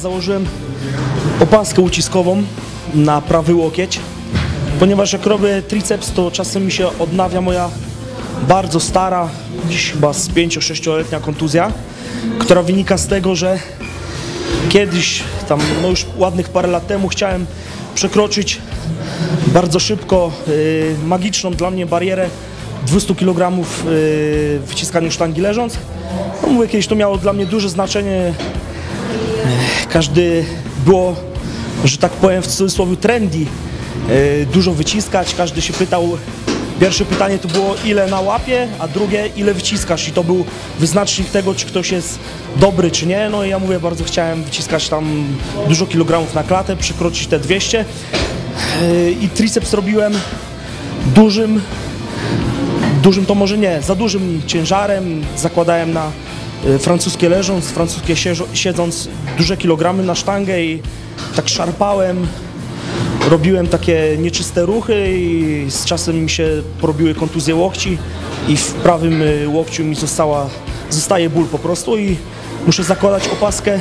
założyłem opaskę uciskową na prawy łokieć, ponieważ jak robię triceps, to czasem mi się odnawia moja bardzo stara, dziś chyba z 5-6-letnia kontuzja, która wynika z tego, że kiedyś, tam no już ładnych parę lat temu chciałem przekroczyć bardzo szybko y, magiczną dla mnie barierę 200 kg y, w wyciskaniu sztangi leżąc. No mówię, kiedyś to miało dla mnie duże znaczenie. Każdy było, że tak powiem w cudzysłowie trendy, y, dużo wyciskać. Każdy się pytał, pierwsze pytanie to było ile na łapie, a drugie ile wyciskasz i to był wyznacznik tego, czy ktoś jest dobry, czy nie. No i ja mówię, bardzo chciałem wyciskać tam dużo kilogramów na klatę, przekroczyć te 200 Yy, i triceps robiłem dużym, dużym to może nie, za dużym ciężarem, zakładałem na francuskie leżąc, francuskie siedząc duże kilogramy na sztangę i tak szarpałem, robiłem takie nieczyste ruchy i z czasem mi się porobiły kontuzje łokci i w prawym y, łokciu mi została, zostaje ból po prostu i muszę zakładać opaskę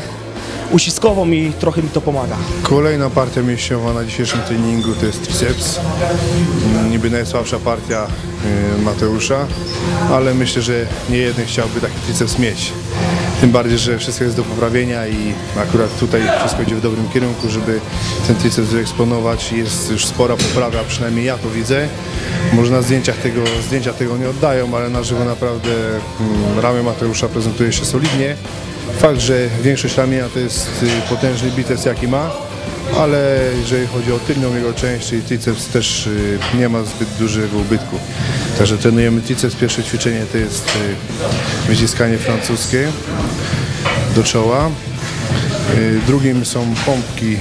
uciskową i trochę mi to pomaga. Kolejna partia mięśniowa na dzisiejszym treningu to jest triceps. Niby najsłabsza partia y, Mateusza, ale myślę, że nie jeden chciałby taki triceps mieć. Tym bardziej, że wszystko jest do poprawienia i akurat tutaj wszystko idzie w dobrym kierunku, żeby ten triceps wyeksponować. Jest już spora poprawa, przynajmniej ja to widzę. Może na zdjęciach tego, zdjęcia tego nie oddają, ale na żywo naprawdę mm, ramię Mateusza prezentuje się solidnie. Fakt, że większość ramienia to jest y, potężny biceps jaki ma, ale jeżeli chodzi o tylną jego część, czyli triceps też y, nie ma zbyt dużego ubytku. Także trenujemy triceps, pierwsze ćwiczenie to jest y, wyciskanie francuskie do czoła. Drugim są pompki,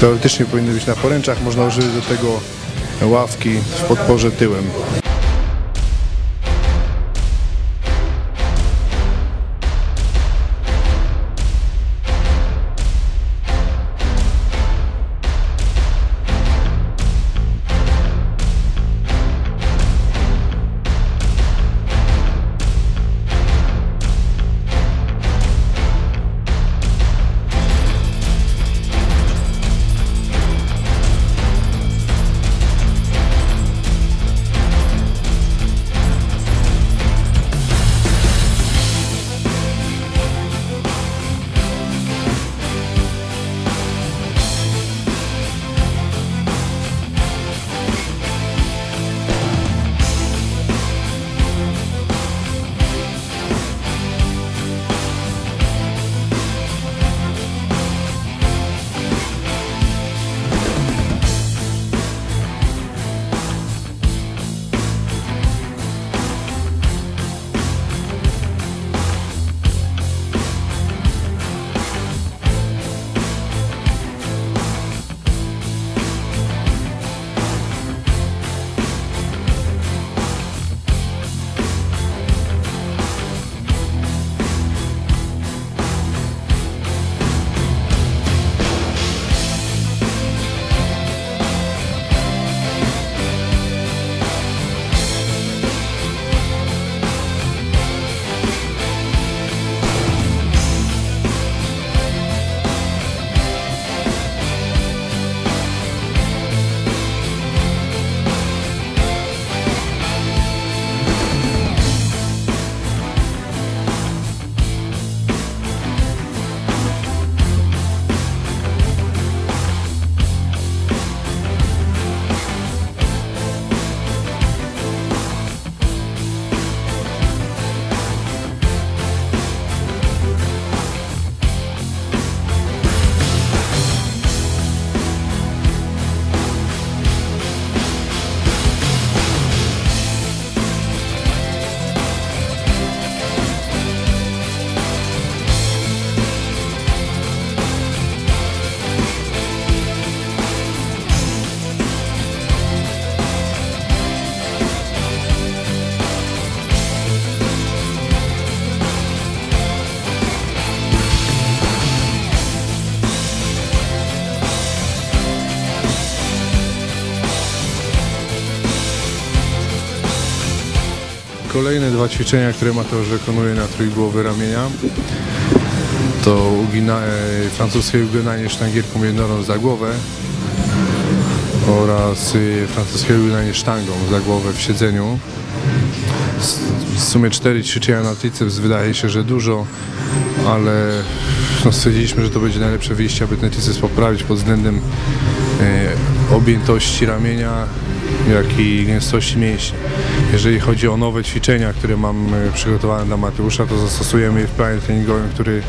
teoretycznie powinny być na poręczach, można użyć do tego ławki w podporze tyłem. Kolejne dwa ćwiczenia, które Mateusz wykonuje na trójgłowy ramienia. to ugina, e, francuskie uginanie sztangierką jednorą za głowę oraz e, francuskie uginanie sztangą za głowę w siedzeniu. S- W sumie cztery ćwiczenia na triceps wydaje się, że dużo, ale no stwierdziliśmy, że to będzie najlepsze wyjście, aby ten triceps poprawić pod względem e, objętości ramienia, jak i gęstości mięśni. Jeżeli chodzi o nowe ćwiczenia, które mam e, przygotowane dla Mateusza, to zastosujemy je w planie treningowym, który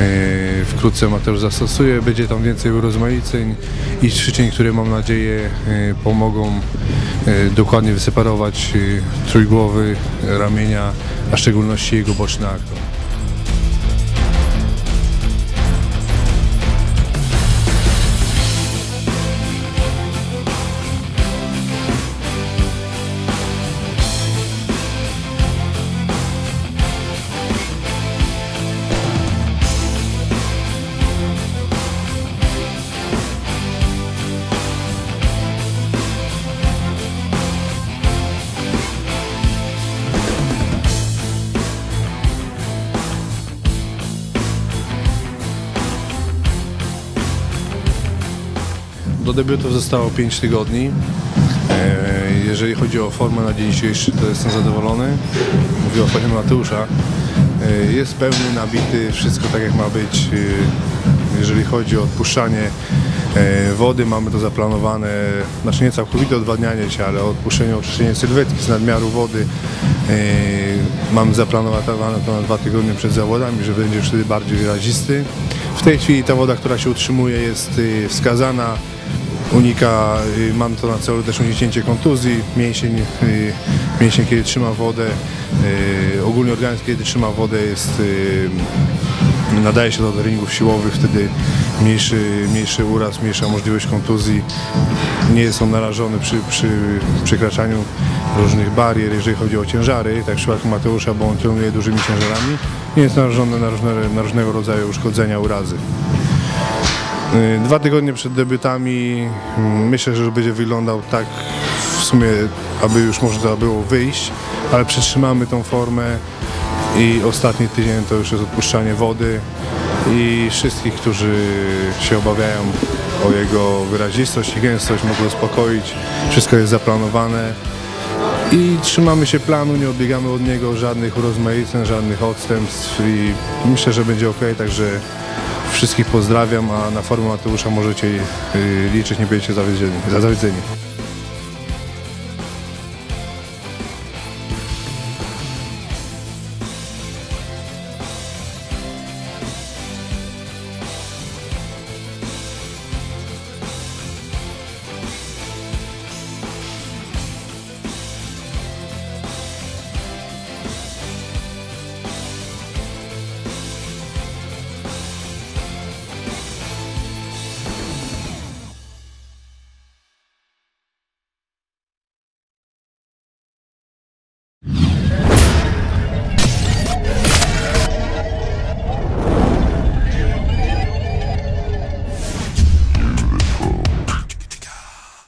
e, wkrótce Mateusz zastosuje. Będzie tam więcej urozmaiceń i ćwiczeń, które mam nadzieję e, pomogą dokładnie wyseparować trójgłowy ramienia, a w szczególności jego boczny aktor. Debiutów zostało 5 tygodni. E, Jeżeli chodzi o formę na dzień dzisiejszy, to jestem zadowolony. Mówię o formie Mateusza. E, Jest pełny, nabity, wszystko tak jak ma być. E, Jeżeli chodzi o odpuszczanie wody, mamy to zaplanowane, znaczy nie całkowite odwadnianie się, ale odpuszczenie, oczyszczenie sylwetki z nadmiaru wody. Mam zaplanowane to na dwa tygodnie przed zawodami, że będzie wtedy bardziej wyrazisty. W tej chwili ta woda, która się utrzymuje jest wskazana unika, y, mam to na celu też uniknięcie kontuzji, mięsień, y, mięsień kiedy trzyma wodę, y, ogólnie organizm kiedy trzyma wodę jest, nadaje się do treningów siłowych, wtedy mniejszy, mniejszy uraz, mniejsza możliwość kontuzji, nie jest on narażony przy, przy przekraczaniu różnych barier, jeżeli chodzi o ciężary, tak w przypadku Mateusza, bo on trenuje dużymi ciężarami, nie jest narażony na, różne, na różnego rodzaju uszkodzenia, urazy. Y, Dwa tygodnie przed debiutami mm, myślę, że będzie wyglądał tak w sumie, aby już można było wyjść, ale przytrzymamy tą formę i ostatni tydzień to już jest odpuszczanie wody i wszystkich, którzy się obawiają o jego wyrazistość i gęstość mogą uspokoić. Wszystko jest zaplanowane i trzymamy się planu, nie odbiegamy od niego żadnych urozmaiceń, żadnych odstępstw i myślę, że będzie ok, także Wszystkich pozdrawiam, a na formę Mateusza możecie y, liczyć, nie będziecie zawiedzeni. Za zawiedzeni.